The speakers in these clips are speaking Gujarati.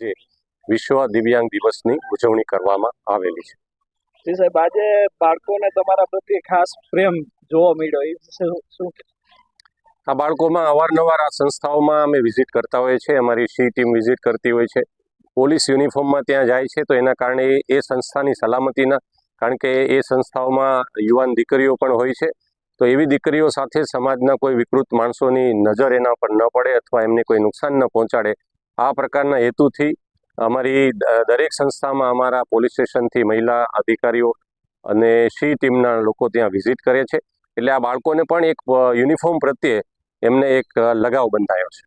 જે વિશ્વ દિવ્યાંગ દિવસની ઉજવણી કરવામાં આવેલી છે. જી સાહેબ આજે બાળકોને તમારા પ્રત્યે ખાસ પ્રેમ જોવા મળ્યો. એ શું આ બાળકોમાં અવારનવાર આ સંસ્થાઓમાં અમે વિઝિટ કરતા હોઈએ છીએ. અમારી સી ટીમ વિઝિટ કરતી હોય છે. પોલીસ યુનિફોર્મમાં ત્યાં જાય છે તો એના કારણે એ- એ સંસ્થાની સલામતીના કારણ કે એ સંસ્થાઓમાં યુવાન દીકરીઓ પણ હોય છે. તો એવી દીકરીઓ સાથે સમાજના કોઈ વિકૃત માણસોની નજર એના પર ન પડે અથવા એમને કોઈ નુકસાન ન પહોંચાડે આ પ્રકારના હેતુથી અમારી દરેક સંસ્થામાં અમારા પોલીસ સ્ટેશનથી મહિલા અધિકારીઓ અને સી ટીમના લોકો ત્યાં વિઝિટ કરે છે. એટલે આ બાળકોને પણ એક યુનિફોર્મ પ્રત્યે એમને એક લગાવ બંધાયો છે.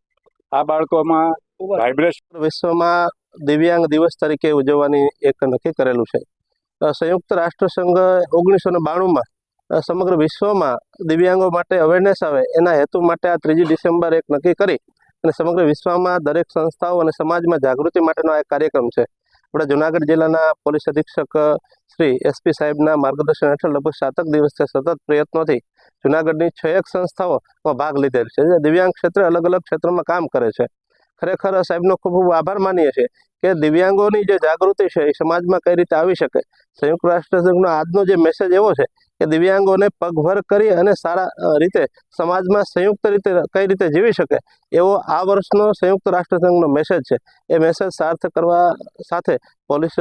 આ બાળકોમાં વાઇબ્રેશન વિશ્વમાં દિવ્યાંગ દિવસ તરીકે ઉજવવાની એક નક્કી કરેલું છે. સંયુક્ત રાષ્ટ્રસંઘ ઓગણીસો ને બાણુંમાં સમગ્ર વિશ્વમાં દિવ્યાંગો માટે અવેરનેસ આવે એના હેતુ માટે આ ત્રીજી ડિસેમ્બર એક નક્કી કરી અને સમગ્ર વિશ્વમાં દરેક સંસ્થાઓ અને સમાજમાં જાગૃતિ માટેનો આ કાર્યક્રમ છે. આપણા જુનાગઢ જિલ્લાના પોલીસ અધિક્ષક, શ્રી એસપી સાહેબના માર્ગદર્શન હેઠળ લગભગ સાતક દિવસથી સતત પ્રયત્નોથી જુનાગઢની છ એક સંસ્થાઓમાં ભાગ લીધેલ છે. દિવ્યાંગ ક્ષેત્રે અલગ અલગ ક્ષેત્રમાં કામ કરે છે. ખરેખર સાહેબનો ખૂબ ખૂબ આભાર માનીએ છીએ કે દિવ્યાંગોની જે જાગૃતિ છે એ સમાજમાં કઈ રીતે આવી શકે. સંયુક્ત રાષ્ટ્રસંઘનો આજનો જે મેસેજ એવો છે કે દિવ્યાંગોને પગભર કરી અને સારા રીતે સમાજમાં સંયુક્ત રીતે કઈ રીતે જીવી શકે એવો આ વર્ષનો સંયુક્ત રાષ્ટ્રસંઘનો મેસેજ છે. એ મેસેજ સાર્થ કરવા સાથે પોલીસ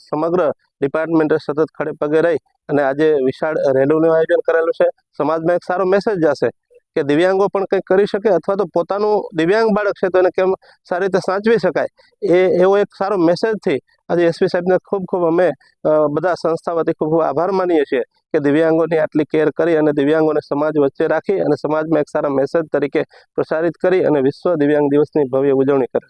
સમગ્ર ડિપાર્ટમેન્ટે સતત ખડે પગે રહી અને આજે વિશાળ રેલીનું આયોજન કરેલું છે. સમાજમાં એક સારો મેસેજ જશે. કે દિવ્યાંગો પણ કંઈક કરી શકે અથવા તો પોતાનું દિવ્યાંગ બાળક છે તો એને કેમ સારી રીતે સાચવી શકાય? એ, એવો એક સારો મેસેજથી આજે એસપી સાહેબને ખૂબ ખૂબ અમે બધા સંસ્થા વતી ખૂબ ખૂબ આભાર માનીએ છીએ કે દિવ્યાંગોની આટલી કેર કરી અને દિવ્યાંગોને સમાજ વચ્ચે રાખી અને સમાજમાં એક સારા મેસેજ તરીકે પ્રસારિત કરી અને વિશ્વ દિવ્યાંગ દિવસની ભવ્ય ઉજવણી કરે.